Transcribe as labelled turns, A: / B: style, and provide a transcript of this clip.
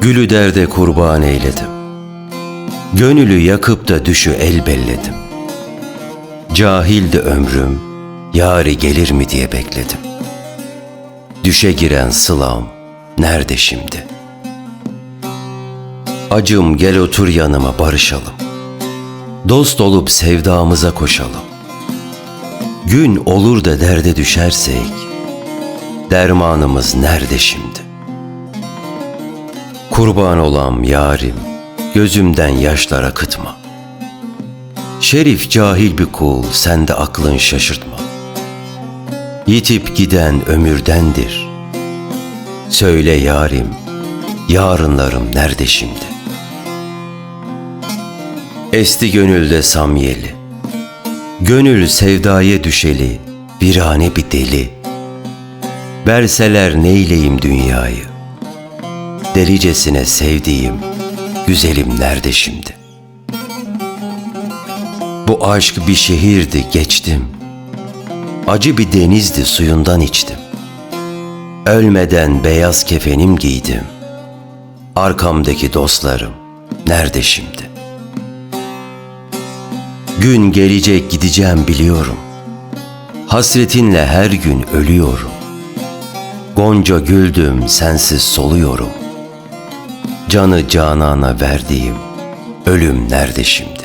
A: Gülü derde kurban eyledim. Gönülü yakıp da düşü el belledim. Cahildi ömrüm, yari gelir mi diye bekledim. Düşe giren sılam nerede şimdi? Acım gel otur yanıma barışalım. Dost olup sevdamıza koşalım. Gün olur da derde düşersek, dermanımız nerede şimdi? Kurban olam yarim, gözümden yaşlar akıtma. Şerif cahil bir kul, sen de aklın şaşırtma. Yitip giden ömürdendir. Söyle yarim, yarınlarım nerede şimdi? Esti gönülde samyeli, gönül sevdaya düşeli, virane bir deli. Verseler neyleyim dünyayı, delicesine sevdiğim güzelim nerede şimdi? Bu aşk bir şehirdi geçtim. Acı bir denizdi suyundan içtim. Ölmeden beyaz kefenim giydim. Arkamdaki dostlarım nerede şimdi? Gün gelecek gideceğim biliyorum. Hasretinle her gün ölüyorum. Gonca güldüm sensiz soluyorum. Canı canana verdiğim ölüm nerede şimdi?